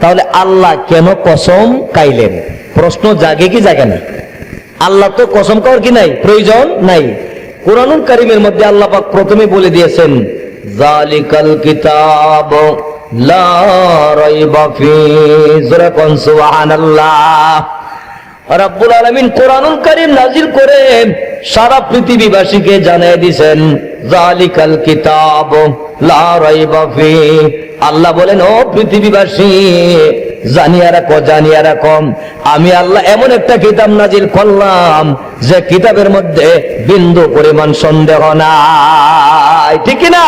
তাহলে আল্লাহ কেন কসম কাইলেন প্রশ্ন জাগে কি জাগে না? আল্লাহ তো কসম করার কি নাই? প্রয়োজন নাই। কোরআনুল কারিমের মধ্যে আল্লাহ পাক প্রথমে বলে দিয়েছেন, জালিকাল কিতাব লা করে সারা পৃথিবীবাসীকে জানিয়ে দিয়েছেন, জালিকাল কিতাব। আল্লাহ বলেন, ও পৃথিবীবাসী জানিয়া রাখো জানিয়া রাখো আমি আল্লাহ এমন একটা কিতাব নাজিল করলাম, যে কিতাবের মধ্যে বিন্দু পরিমাণ সন্দেহ নাই। ঠিক না?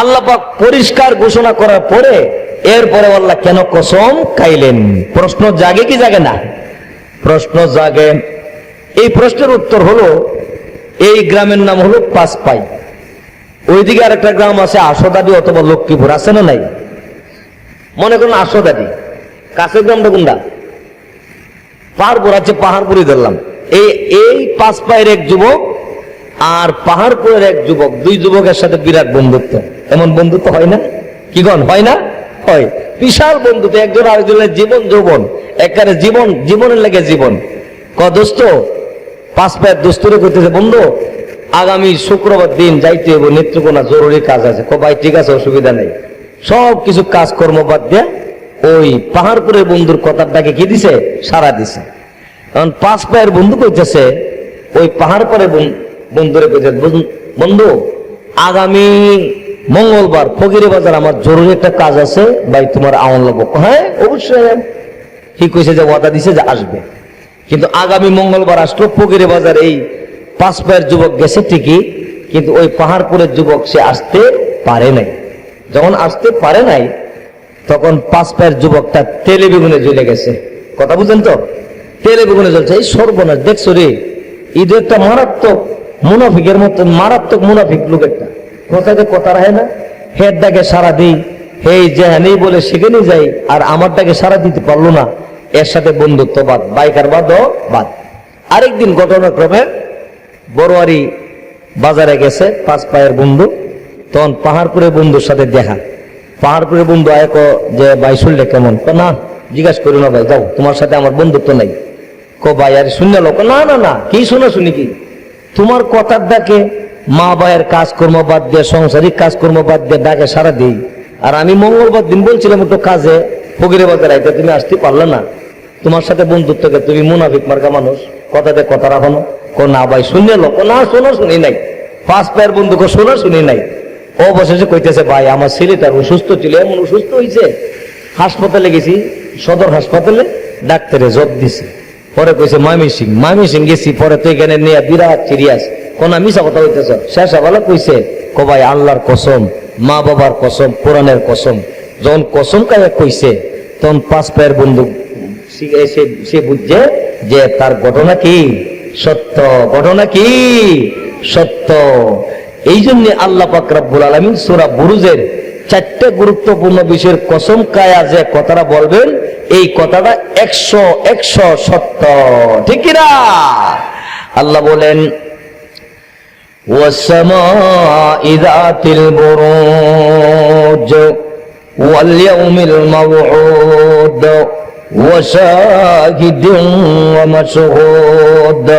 আল্লাহ পরিষ্কার ঘোষণা করার পরে, এরপরে আল্লাহ কেন কসম খাইলেন? প্রশ্ন জাগে কি জাগে না? প্রশ্ন জাগে। এই প্রশ্নের উত্তর হলো, এই গ্রামের নাম হলো পাঁচপাই। ওইদিকে আর একটা গ্রাম আছে আশোদাদি অথবা লক্ষ্মীপুর, আছে না নাই? মনে করুন আশোদাদি। কাছের গ্রামটা কোনটা? পাহাড়পুর আছে পাহাড়পুরি ধরলাম। এই এই পাঁচ পায়ের এক যুবক আর পাহাড়পুরের এক যুবক, দুই যুবকের সাথে বিরাট বন্ধুত্ব। এমন বন্ধুত্ব হয় না? কি গণ? হয় না? হয়। বিশাল বন্ধুত্ব, একজন আরেকজনের জীবন যৌবন, একবারে জীবন, জীবনের লেগে জীবন। ক দোস্ত, পাঁচ পায়ের দোস্তরে করতেছে বন্ধু আগামী শুক্রবার দিন যাইতে হইব, নেত্রকোনা জরুরি কাজ আছে। কো ভাই, ঠিক আছে, অসুবিধা নেই। সব কিছু কাজকর্ম বাদ দিয়ে ওই পাহাড়পুরের বন্ধুর কথাটাকে কি দিছে? সারা দিছে। কারণ পাঁচ পায়ের বন্ধু কইতেছে, ওই পাহাড় পরে বন্ধুরে কইছে "বন্ধু- আগামী মঙ্গলবার ফকিরে বাজার আমার জরুরি একটা কাজ আছে, ভাই, তোমার আমল লাগবো। হ্যাঁ অবশ্যই। কি কইছে যে ওয়াদা দিছে যে আসবে। কিন্তু আগামী মঙ্গলবার আসলো ফকিরে বাজার এই পাঁচ পায়ের যুবক গেছে ঠিকই, কিন্তু ওই পাহাড়পুরের যুবক সে আসতে পারে নাই। যখন আসতে পারে নাই, তখন পাঁচ পায়ের যুবকটা তেলে বেগুনে জ্বলে গেছে। কথা বুঝলেন তো? তেলে বেগুনে জ্বলছে, এই সর্বনাশ, দেখছ রে? ঈদ একটা মারাত্মক মুনাফিকের মতো মারাত্মক মুনাফিক লোক একটা কথাতে কথা রাখে না? হের ডাকে সারা দিই, হেই যেখানেই বলে সেখানে যাই, আর আমার ডাকে সারা দিতে পারল না। এর সাথে বন্ধুত্ব বাদ, বাইকার বাদ বাদ। আরেকদিন ঘটনাক্রমে বড়োয়ারি বাজারে গেছে, পাঁচ পায়ের বন্ধু। তখন পাহাড়পুরে বন্ধুর সাথে দেখা। পাহাড়পুরে বন্ধু আয় ক যে, ভাই, শুনলে কেমন? ক না, জিজ্ঞাস করি না, ভাই, যাও, তোমার সাথে আমার বন্ধুত্ব নাই। ক ভাই, আর শুনলে লোক? না না না, কি শোনা শুনি কি? তোমার কথার ডাকে মা ভাইয়ের কাজকর্ম বাদ দিয়ে, সংসারিক কাজকর্ম বাদ দিয়ে ডাকে সারা দিই আর আমি মঙ্গলবার দিন বলছিলাম একটু কাজে ফকিরে বাজার আইতে, তুমি আসতে পারলে না। তোমার সাথে বন্ধুত্বকে তুমি মুনাফিক মার্কা মানুষ। কথাতে কথা রাখো না। কো না ভাই শুনলে লোক না শোনা, শুনি নাই। পাঁচ পায়ের বন্ধুকে শোনা, শুনি নাই। অবশেষে কইতেছে, ভাই, আমার ছেলেটার অসুস্থ ছিল, এমন অসুস্থ হয়েছে হাসপাতালে গেছি, সদর হাসপাতালে ডাক্তারে জব দিছে। পরে কইছে মামি সিং মামি সিং গেছি, পরে তো এখানে নিয়ে বিরাট সিরিয়াস। কোন মিশা কথা হইতেছ শেষ বেলা কইছে, কো ভাই, আল্লাহর কসম, মা বাবার কসম, কোরআনের কসম। যখন কসম কায়ে কইছে, তখন পাঁচ পায়ের বন্ধু সে বুঝছে যে তার ঘটনা কি? সত্য ঘটনা কি সত্য এই জন্য আল্লাহ পাক রব্বুল আলমিন সুরা বুরুজের চারটে গুরুত্বপূর্ণ বিষয়ের কসম কায়া যে কথাটা বলবেন এই কথাটা একশো একশো সত্য ঠিক না আল্লাহ বলেন والسماء ذات البروج واليوم الموعود وشاهد ومشهود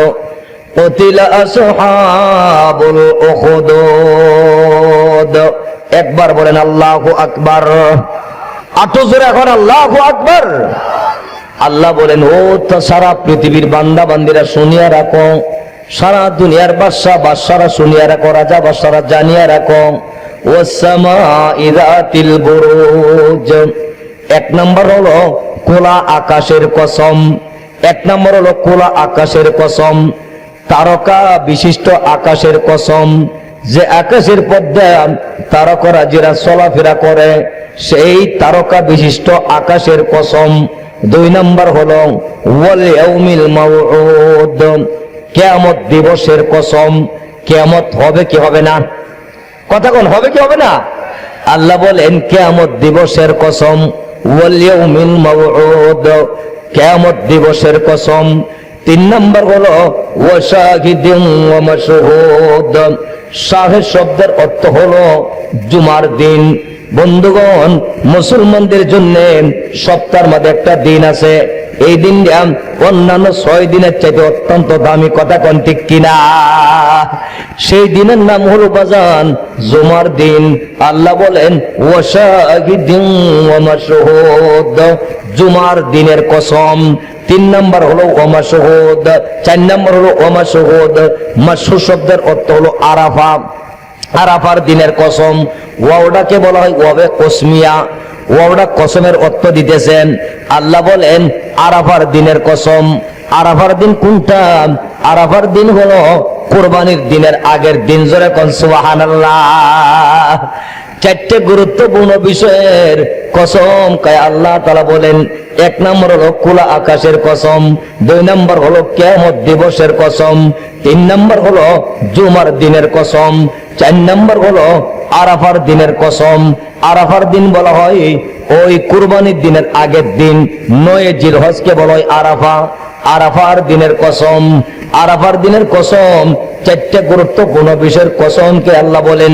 قتل أصحاب الأخدود একবার বলেন আল্লাহু আকবার আটো জোরে এখন আল্লাহু আকবার আল্লাহ বলেন ও তো সারা পৃথিবীর বান্দা বান্দিরা শুনিয়া রাখো সারা দুনিয়ার বাদশা বাদশারা শুনিয়া রাখো রাজা বাদশারা জানিয়া রাখো ও ইদাতিল বুরুজ এক নম্বর হলো খোলা আকাশের কসম। এক নম্বর হলো খোলা আকাশের কসম। তারকা বিশিষ্ট আকাশের কসম। যে আকাশের পদ্মা তারকরা যারা চলাফেরা করে, সেই তারকা বিশিষ্ট আকাশের কসম। দুই নম্বর হলো কিয়ামত দিবসের কসম। কিয়ামত হবে কি হবে না? কথা কোন হবে কি হবে না? আল্লাহ বলেন, কিয়ামত দিবসের কসম। কিয়ামত দিবসের কসম। তিন নম্বর হলো শাহের শব্দের অর্থ হলো জুমার দিন। বন্ধুগণ, মুসলমানদের জন্য সপ্তাহের মধ্যে একটা দিন আছে। এই দিনটা অন্যান্য ছয় দিনের চাইতে অত্যন্ত দামি কথা কোন ঠিক কিনা? সেই দিনের নাম হলো বাজান। জুমার দিন। আল্লাহ বলেন জুমার দিনের কসম। তিন নম্বর হলো ওমা শহদ চার নম্বর হলো ওমা শহদ মাসু শব্দের অর্থ হলো আরাফা। আরাফার দিনের কসম। ওয়াওটাকে বলা হয় ওয়াবে কসমিয়া। ওয়াওটা কসমের অর্থ দিতেছেন, আল্লাহ বলেন, আরাফার দিনের কসম। আরাফার দিন কোনটা? আরাফার দিন হলো কোরবানির দিনের আগের দিন। জোরে চারটে গুরুত্বপূর্ণ বিষয়ের কসম কায় আল্লাহ তালা বলেন, এক নম্বর হলো খোলা আকাশের কসম, দুই নম্বর হলো কেমত দিবসের কসম, তিন নম্বর হলো জুমার দিনের কসম, চার নম্বর হলো আরাফার দিনের কসম, আরাফার দিন বলা হয় ওই কুরবানির দিনের আগের দিন, নয় জিরহজকে বলা হয় আরাফা। আরাফার দিনের কসম, আরাফার দিনের কসম চারটে গুরুত্বপূর্ণ বিষয়ের কসমকে আল্লাহ বলেন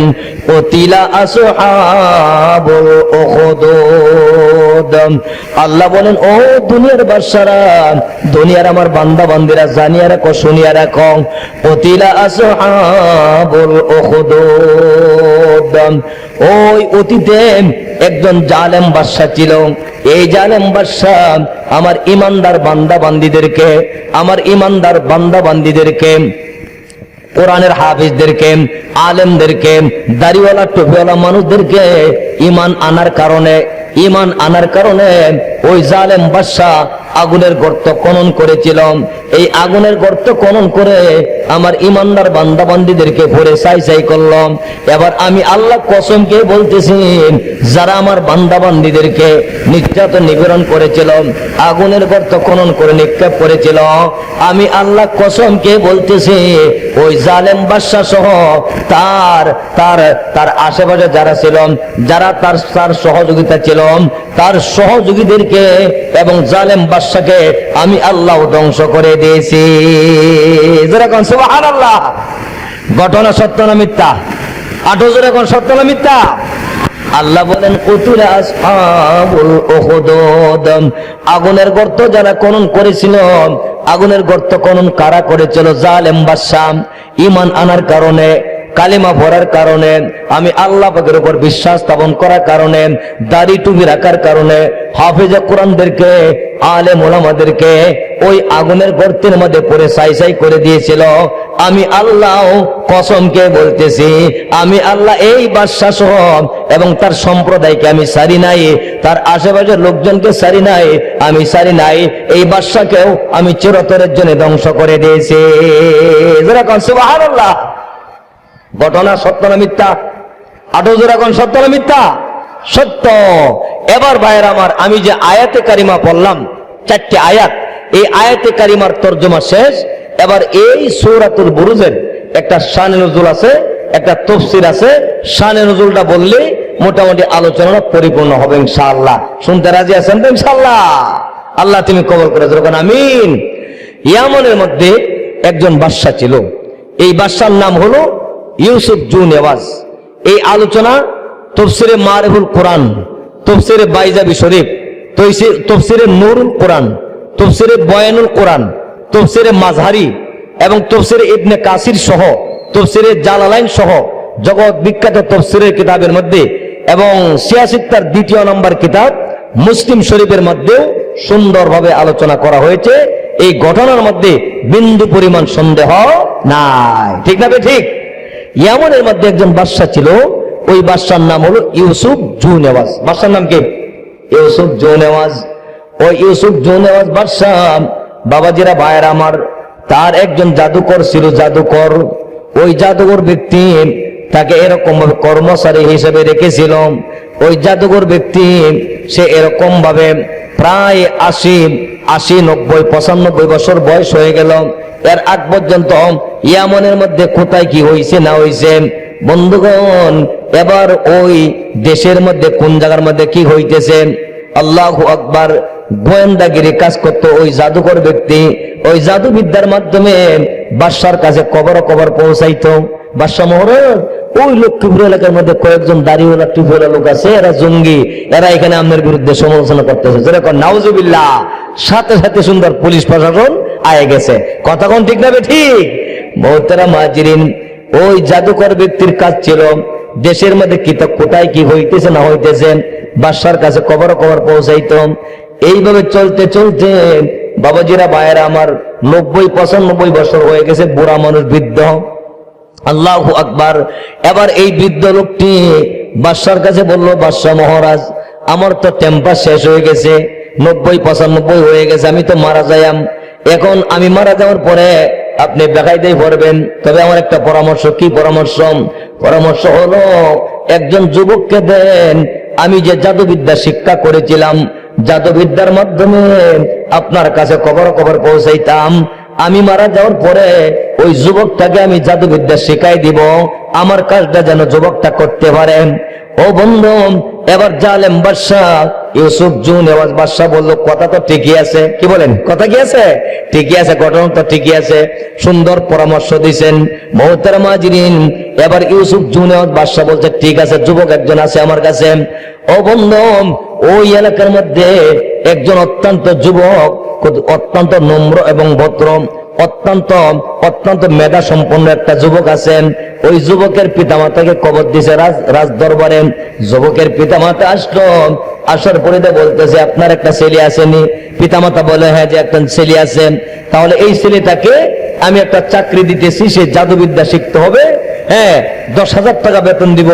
আল্লাহ বলেন, ও দুনিয়ার বাদশারা, দুনিয়ার আমার বান্দা বান্দিরা জানিয়া রাখো, শুনিয়া রাখো অতিলা আসহাবুল উখদুদ। ওই অতীতে একজন জালেম বাদশা ছিল। এই জালেম বাদশা আমার ইমানদার বান্দা বান্দিদেরকে আমার ইমানদার বান্দা বান্দিদেরকে কোরআনের হাফিজদেরকে, আলেমদেরকে, দাড়িওয়ালা, টুপিওয়ালা মানুষদেরকে ইমান আনার কারণে, ইমান আনার কারণে ওই জালেম বাদশাহ আগুনের গর্ত খনন করেছিলাম। এই আগুনের গর্ত খনন করে আমার ইমানদার বান্দা বান্দিদেরকে ভরে সাই সাই করলাম। এবার আমি আল্লাহ কসমকে বলতেছি, যারা আমার বান্দা বান্দিদেরকে নির্যাতন নিবেদন করেছিল আগুনের গর্ত খনন করে নিক্ষেপ করেছিল, আমি আল্লাহ কসমকে বলতেছি, ওই জালেম বাদশাহ সহ তার তার তার আশেপাশে যারা ছিল যারা তার তার সহযোগিতা ছিল তার সহযোগীদেরকে এবং জালেম বাদশাকে আমি আল্লাহ ধ্বংস করে দিয়েছি। সুবহানাল্লাহ। ঘটনা সত্য না মিথ্যা? আঠো যেরকম সত্য না মিথ্যা? আল্লাহ বলেন আগুনের গর্ত যারা খনন করেছিল, আগুনের গর্ত খনন কারা করেছিল? জালেম বাদশাহ ইমান আনার কারণে কালিমা পড়ার কারণে, আমি আল্লাহ পাকের উপর বিশ্বাস স্থাপন করার কারণে, দাড়ি টুপি রাখার কারণে, হাফেজা কোরআনদেরকে আলে মোলামাদেরকে ওই আগুনের গর্তের মধ্যে পড়ে সাই সাই করে দিয়েছিল। আমি আল্লাহ কসমকে বলতেছি, আমি আল্লাহ এই বাদশাহ সহ এবং তার সম্প্রদায়কে আমি সারি নাই, তার আশেপাশের লোকজনকে সারি নাই, আমি সারি নাই, এই বাদশাকেও আমি চিরতরের জন্য ধ্বংস করে দিয়েছি। ঘটনা সত্য না মিথ্যা? আটো এখন সত্য না মিথ্যা? সত্য। এবার ভাইয়ের আমার, আমি যে আয়াতে কারিমা পড়লাম, চারটে আয়াত, এই আয়াতে কারিমার তর্জমা শেষ। এবার এই সৌরাতুল বুরুজের একটা শানে নজুল আছে, একটা তফসির আছে। শানে নজুলটা বললেই মোটামুটি আলোচনা পরিপূর্ণ হবে ইনশাআল্লাহ। শুনতে রাজি আছেন তো ইনশাআল্লাহ? আল্লাহ তুমি কবল করে যখন আমিন। ইয়ামনের মধ্যে একজন বাদশা ছিল। এই বাদশার নাম হলো ইউসুফ জু নেওয়াজ এই আলোচনা তফসিরে মারেফুল কোরআন, তফসিরে বাইজাবি শরীফ, তফসির- নুরুল কোরআন, তফসিরে বয়ানুল কোরআন, তফসিরে মাঝহারি এবং তফসিরে ইবনে কাসির সহ, তফসিরে জালালাইন সহ, জগৎ বিখ্যাত তফসিরের কিতাবের মধ্যে এবং সিয়াসিত্তার দ্বিতীয় নম্বর কিতাব মুসলিম শরীফের মধ্যেও সুন্দরভাবে আলোচনা করা হয়েছে। এই ঘটনার মধ্যে বিন্দু পরিমাণ সন্দেহ নাই। ঠিক না ঠিক? ইয়ামনের মধ্যে একজন বাদশা ছিল, ওই বাদশার নাম হলো ইউসুফ জু নেওয়াজ বাদশার নাম কি? ইউসুফ জুনেওয়াজ। ওই ইউসুফ জু নেওয়াজ বাদশাহ বাবাজিরা, ভাইয়ের আমার, তার একজন জাদুকর ছিল জাদুকর। ওই জাদুকর ব্যক্তি তাকে এরকম কর্মচারী হিসেবে রেখেছিল। ওই জাদুকর ব্যক্তি সে এরকম ভাবে প্রায় আশি আশি, নব্বই, পঁচানব্বই বছর বয়স হয়ে গেল। এর আগ পর্যন্ত ইয়ামনের মধ্যে কোথায় কি হয়েছে না হয়েছে বন্ধুগণ, এবার ওই দেশের মধ্যে কোন জায়গার মধ্যে কি হইতেছে? আল্লাহ আকবার গোয়েন্দাগিরি কাজ করত ওই জাদুকর ব্যক্তি। ওই জাদুবিদ্যার মাধ্যমে বাদশার কাছে কবর কবর পৌঁছাইতো। বাদশাহ মহারাজ ওই লক্ষ্মীপুর এলাকার মধ্যে কয়েকজন দাড়িওয়ালা টুপিওয়ালা লোক আছে, এরা জঙ্গি, এরা এখানে আপনার বিরুদ্ধে সমালোচনা করতেছে। যেরকম নাউজুবিল্লাহ। সাথে সাথে সুন্দর পুলিশ প্রশাসন আয়ে গেছে। কথা কোন ঠিক না ঠিক? বহুতেরা মাজিরিন ওই জাদুকর ব্যক্তির কাজ ছিল দেশের মধ্যে কি তো কোথায় কি হইতেছে না হইতেছে, বাদশার কাছে কবর কবর পৌঁছাইতো এইভাবে চলতে চলতে বাবাজিরা বায়েরা আমার নব্বই পঁচানব্বই বছর হয়ে গেছে, বুড়া মানুষ বৃদ্ধ। আল্লাহ আকবার। এবার এই বৃদ্ধ লোকটি বাদশার কাছে বলল, বাদশাহ মহারাজ, আমার তো টেম্পার শেষ হয়ে গেছে, নব্বই, পঁচানব্বই হয়ে গেছে, আমি তো মারা যাইম এখন আমি মারা যাওয়ার পরে আপনি বেকায়দাই পড়বেন। তবে আমার একটা পরামর্শ, কি পরামর্শ? পরামর্শ হলো, একজন যুবককে দেন, আমি যে জাদুবিদ্যা শিক্ষা করেছিলাম, জাদুবিদ্যার মাধ্যমে আপনার কাছে খবর খবর পৌঁছাইতাম। আমি মারা যাওয়ার পরে ওই যুবকটাকে আমি জাদুবিদ্যা শিখাই দিব। আমার কাজটা যেন যুবকটা করতে পারে ও বন্ধু, এবার জালেম বাদশাহ ইউসুফ জুন, এবার বাদশাহ বলল, কথা তো ঠিকই আছে। কি বলেন? কথা কি আছে? ঠিকই আছে, ঘটনা তো ঠিকই আছে। সুন্দর পরামর্শ দিছেন। মহতারা মাজিরিন এবার ইউসুফ জুন, এবার বাদশাহ বলছে, ঠিক আছে, যুবক একজন আছে আমার কাছে। ও বন্ধু, ওই এলাকার মধ্যে একজন অত্যন্ত যুবক অত্যন্ত নম্র এবং ভদ্র, অত্যন্ত অত্যন্ত মেধা সম্পন্ন একটা যুবক আছেন। ওই যুবকের পিতামাতাকে কবর দিছে রাজ দরবারে। যুবকের পিতামাতা আসলো, আসার পরে বলতেছে, আপনার একটা ছেলে আসেনি। পিতামাতা বলে হ্যাঁ যে একটা ছেলে আছেন তাহলে এই ছেলেটাকে আমি একটা চাকরি দিতেছি, সে জাদুবিদ্যা শিখতে হবে। হ্যাঁ দশ হাজার টাকা বেতন দিব।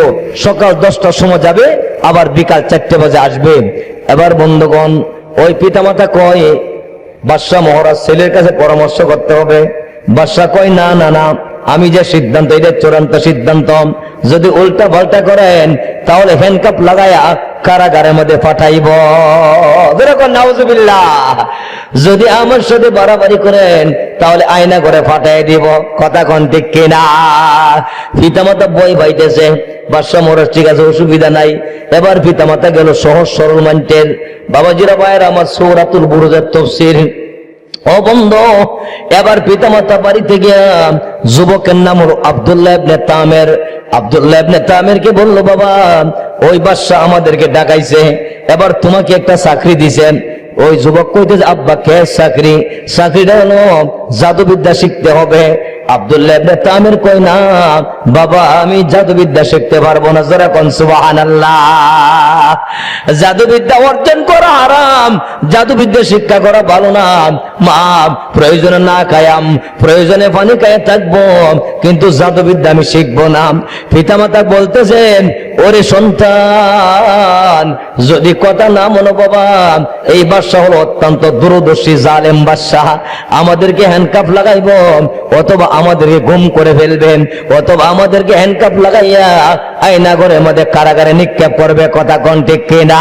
সকাল দশটার সময় যাবে, আবার বিকাল চারটে বাজে আসবে। এবার বন্ধুগণ, ওই পিতামাতা কয় বাদশাহ মহারাজ ছেলের কাছে পরামর্শ করতে হবে। বাদশাহ কয় না না না আমি যে সিদ্ধান্ত এটা চূড়ান্ত সিদ্ধান্ত, যদি উল্টা পাল্টা করেন, তাহলে হ্যান্ডকাপ লাগায়া কারাগারের মধ্যে পাঠাইব। যদি আমার সাথে বাড়াবাড়ি করেন, তাহলে আয়না করে ফাটাই দিব। কথা কোন ঠিক কিনা? পিতামাতা বই বাইতেছে বাদশাহ মহারাজ ঠিক আছে, অসুবিধা নাই। এবার পিতামাতা গেল সহজ সরল মানটের বাবাজিরা ভাইয়ের আমার সৌরাতুল বুরুজের তফসির ও বন্ধ, এবার পিতামাতা বাড়িতে গিয়া যুবকের নাম হলো আবদুল্লাহ ইবনে তামের। আবদুল্লাহ ইবনে তামেরকে বলল, বাবা, ওই বাদশা আমাদেরকে ডাকাইছে, এবার তোমাকে একটা চাকরি দিছেন ওই যুবক কইতেছে, আব্বা, কে চাকরি? চাকরিটা হলো জাদুবিদ্যা শিখতে হবে। মা, প্রয়োজনে না খায়াম, প্রয়োজনে পানি খায় থাকব, কিন্তু জাদুবিদ্যা আমি শিখব না। পিতামাতা বলতেছেন, ওরে সন্তান, যদি কথা না মনো বাবা এই বাদশাহ হলো অত্যন্ত দূরদর্শী জালেম বাদশাহ। আমাদেরকে হ্যান্ডকাপ লাগাইব, অথবা আমাদেরকে গুম করে ফেলবেন, অথবা আমাদেরকে হ্যান্ডকাপ লাগাইয়া আয়না ঘরের মধ্যে কারাগারে নিক্ষেপ করবে, কথা কোন ঠিক কিনা?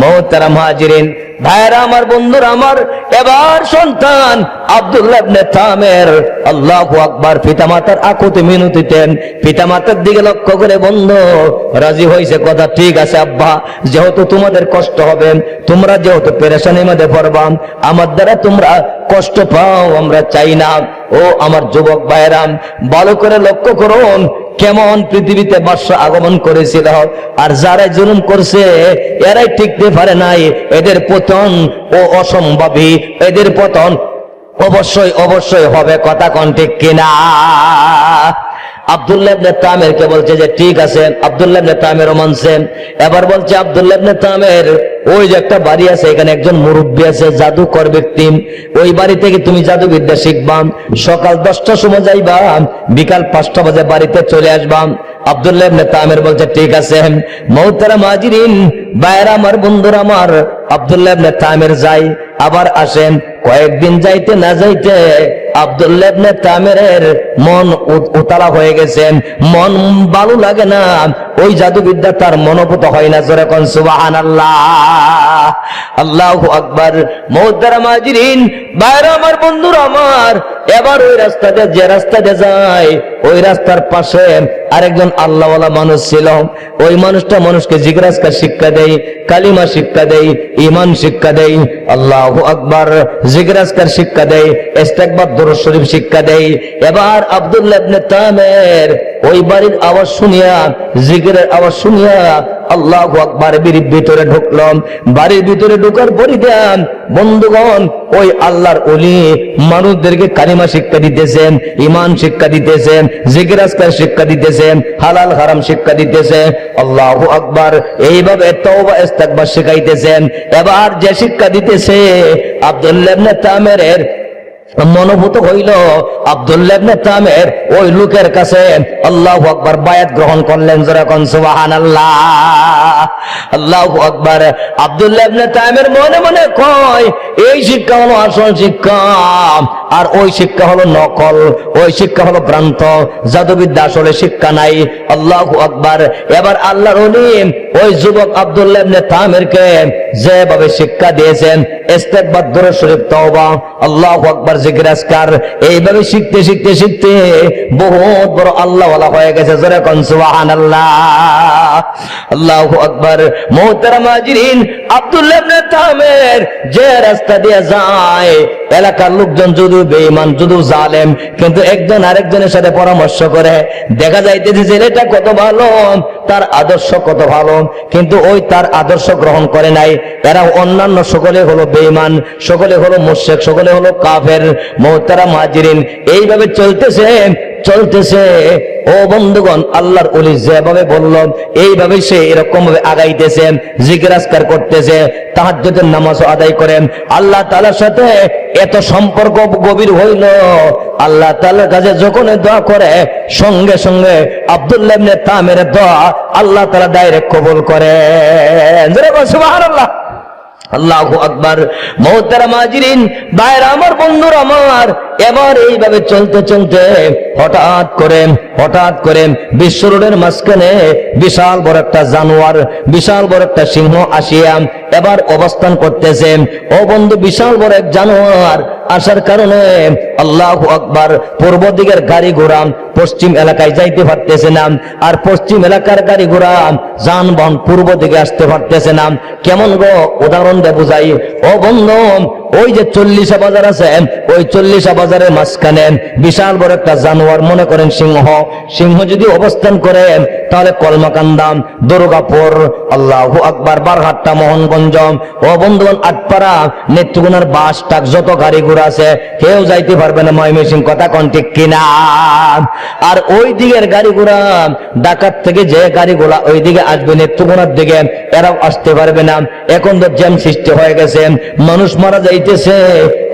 মহতারা মহাজিরিন ভাইরা আমার, বন্ধুরা আমার, এবার সন্তান আব্দুল্লাহ তামের, আল্লাহু আকবার, পিতামাতার আকুতি মিনতিতেন পিতামাতার দিকে লক্ষ্য করে বন্ধ, রাজি হইছে, কথা ঠিক আছে আব্বা, যেহেতু তোমাদের কষ্ট হবে তোমরা যেহেতু পেরেশানির মধ্যে পড়বা আমার দ্বারা তোমরা কষ্ট পাও, আমরা চাই না। ও আমার যুবক ভাইরাম ভালো করে লক্ষ্য করুন, কেমন পৃথিবীতে বর্ষ আগমন করেছিল। আর যারা জুলুম করছে, এরাই টিকতে পারে নাই। এদের পতন ও অসম্ভবী এদের পতন অবশ্যই অবশ্যই হবে, কথা কোন ঠিক কিনা? আব্দুল্লাহ ইবনে তামের কে বলছে যে, ঠিক আছে আব্দুল্লাহ ইবনে তামেরও মানছেন। এবার বলছে আব্দুল্লাহ ইবনে তামের, ওই যে একটা বাড়ি আছে, এখানে একজন মুরব্বী আছে, জাদুকর ব্যক্তি। ওই বাড়ি থেকে তুমি জাদুবিদ্যা শিখবা। সকাল দশটার সময় যাইবা, বিকাল পাঁচটা বাজে বাড়িতে চলে আসবা। আব্দুল্লাহ ইবনে তামের বলছে, ঠিক আছে মৌতারা মাজিরিন বাইরা আমার, বন্ধুরা আমার আব্দুল্লাহ তামের যাই, আবার আসেন। কয়েকদিন যাইতে না যাইতে তামেরের মন হয়ে গেছেন। মন লাগে না। ওই জাদুবিদ্যা তার মনোভূত হয় না। জোরে সুবহানাল্লাহ। আল্লাহু মাজিরিন, বাইরে আমার বন্ধুরা আমার। এবার ওই রাস্তা দিয়ে যে রাস্তা দিয়ে যায়, ওই রাস্তার পাশে আরেকজন আল্লাহওয়ালা মানুষ ছিল। ওই মানুষটা মানুষকে জিজ্ঞাসা শিক্ষা দেয়, কালিমা শিক্ষা দেয় ইমান শিক্ষা দেয় আল্লাহ আকবর। জিগরাজকার শিক্ষা দেয় ইস্তেকবার দরুদ শরীফ শিক্ষা দেয় এবার আবদুল্লাহ তামের ওই বাড়ির আওয়াজ শুনিয়া, জিগরের আওয়াজ শুনিয়া আল্লাহ আকবর বাড়ির ভিতরে ঢুকলাম। বাড়ির ভিতরে ঢুকার পরই দেন বন্ধুগণ, ওই আল্লাহর অলি মানুষদেরকে কালিমা শিক্ষা দিতেছেন ইমান শিক্ষা দিতেছেন জিগিরাজকার শিক্ষা দিতেছেন, হালাল, হারাম শিক্ষা দিতেছেন। আল্লাহ আকবর, এইভাবে শিখাইতেছেন। এবার যে শিক্ষা দিতেছে, আব্দুল্লাহ তামেরের মনোভূত হইল তামের ওই লোকের কাছে আল্লাহ আকবর বায়াত গ্রহণ করলেন যেরকম সুবাহান আল্লাহ আল্লাহ আকবর। আবদুল্লাবনে তামের মনে মনে কয়, এই শিক্ষা হলো আসল শিক্ষা। আর ওই শিক্ষা হলো নকল, ওই শিক্ষা হলো ভ্রান্ত। জাদুবিদ্যা আসলে শিক্ষা নাই। আল্লাহু আকবার। এবার আল্লাহর অলিম ওই যুবক আব্দুল্লাহ ইবনে যেভাবে শিক্ষা দিয়েছেন আল্লাহু আল্লাহ আব্দুল্লাহ যে রাস্তা দিয়ে যায়, এলাকার লোকজন যদিও বেঈমান, যদিও জালেম, কিন্তু একজন আরেকজনের সাথে পরামর্শ করে, দেখা যাইতেছে ছেলেটা কত ভালো, তার আদর্শ কত ভালো, কিন্তু ওই তার আদর্শ গ্রহণ করে নাই। এরা অন্যান্য, সকলে হলো বেঈমান, সকলে হলো মুশরিক, সকলে হলো কাফের, মোহতারা মাজিরিন এইভাবে চলতেছে। চলতেছে। ও বন্ধুগণ, আল্লাহর অলি যেভাবে বলল এইভাবে সে এরকম ভাবে আগাইতেছে জিজ্ঞাসকার করতেছে, তাহাজ্জুদের নামাজ আদায় করেন। আল্লাহ তাআলার সাথে এত সম্পর্ক গভীর হইল। আল্লাহ তাআলার কাছে যখন দোয়া করে, সঙ্গে সঙ্গে আব্দুল্লাহ তামের দোয়া আল্লাহ তালা ডাইরেক্ট কবল করে আল্লাহ আকবার। মহতারা মাজিরিন বাইরে আমার বন্ধুর, আমার এবার এইভাবে চলতে চলতে হঠাৎ করে হঠাৎ করে বিশ্ব রোডের মাঝখানে বিশাল বড় একটা জানোয়ার, বিশাল বড় একটা সিংহ আসিয়া এবার অবস্থান করতেছে। ও বন্ধু, বিশাল বড় এক জানোয়ার আসার কারণে আল্লাহ আকবার পূর্ব দিকের গাড়ি ঘোড়া পশ্চিম এলাকায় যাইতে পারতেছে না আর পশ্চিম এলাকার গাড়ি ঘোড়া যানবাহন পূর্ব দিকে আসতে পারতেছে না। কেমন গো? উদাহরণ দিয়ে বুঝাই। ও বন্ধু ওই যে চল্লিশা বাজার আছে ওই চল্লিশা বাজারের মাঝখানে বিশাল বড় একটা জানোয়ার, মনে করেন সিংহ। সিংহ যদি অবস্থান করে তাহলে কলমাকান্দাম দুর্গাপুর, আল্লাহ আকবার, বারহাট্টা, মোহনগঞ্জ ও বন্ধুগণ, আটপাড়া নেত্রগুনার বাস টাক যত গাড়ি ঘোড়া আছে, কেউ যাইতে পারবে না ময়মেসিং কথা কন ঠিক কিনা? আর ওই দিকের গাড়ি ঘোড়া, ডাকাত থেকে যে গাড়ি ঘোড়া ওই দিকে আসবে নেত্রগুনার দিকে, এরাও আসতে পারবে না। এখন তো জ্যাম সৃষ্টি হয়ে গেছে মানুষ মারা যাইতেছে।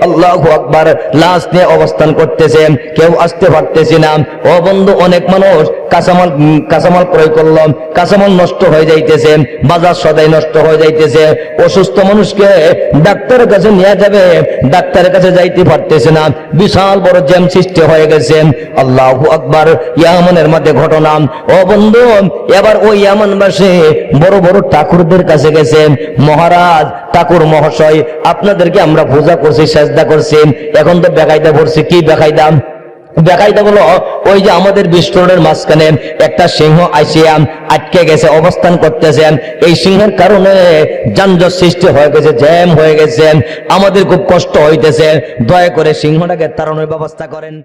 আল্লাহ আকবার লাশ নিয়ে অবস্থান করতেছে। কেউ আসতে পারতেছে না। ও বন্ধু, অনেক মানুষ কাঁচামাল কাঁচামাল ক্রয় করলাম কাঁচামাল নষ্ট হয়ে যাইতেছে। বাজার সদাই নষ্ট হয়ে যাইতেছে। অসুস্থ মানুষকে ডাক্তারের কাছে নিয়ে যাবে। ডাক্তারের কাছে যাইতে পারতেছে না। বিশাল বড় জ্যাম সৃষ্টি হয়ে গেছে। আল্লাহ আকবার ইয়ামনের মধ্যে ঘটনা। ও বন্ধু, এবার ওই ইয়ামানবাসী বড় বড় ঠাকুরদের কাছে গেছেন মহারাজ ঠাকুর মহাশয়, আপনাদেরকে আমরা পূজা করছি, সাজদা করছি। এখন তো বেকায়দা পড়ছি, কি বেকায়দা? বেকায়দা বলো, ওই যে আমাদের বিস্ফোরণের মাঝখানে একটা সিংহ আইসিয়াম আটকে গেছে, অবস্থান করতেছে। এই সিংহের কারণে যানজট সৃষ্টি হয়ে গেছে, জ্যাম হয়ে গেছে। আমাদের খুব কষ্ট হইতেছে। দয়া করে সিংহটাকে তাড়ানোর ব্যবস্থা করেন।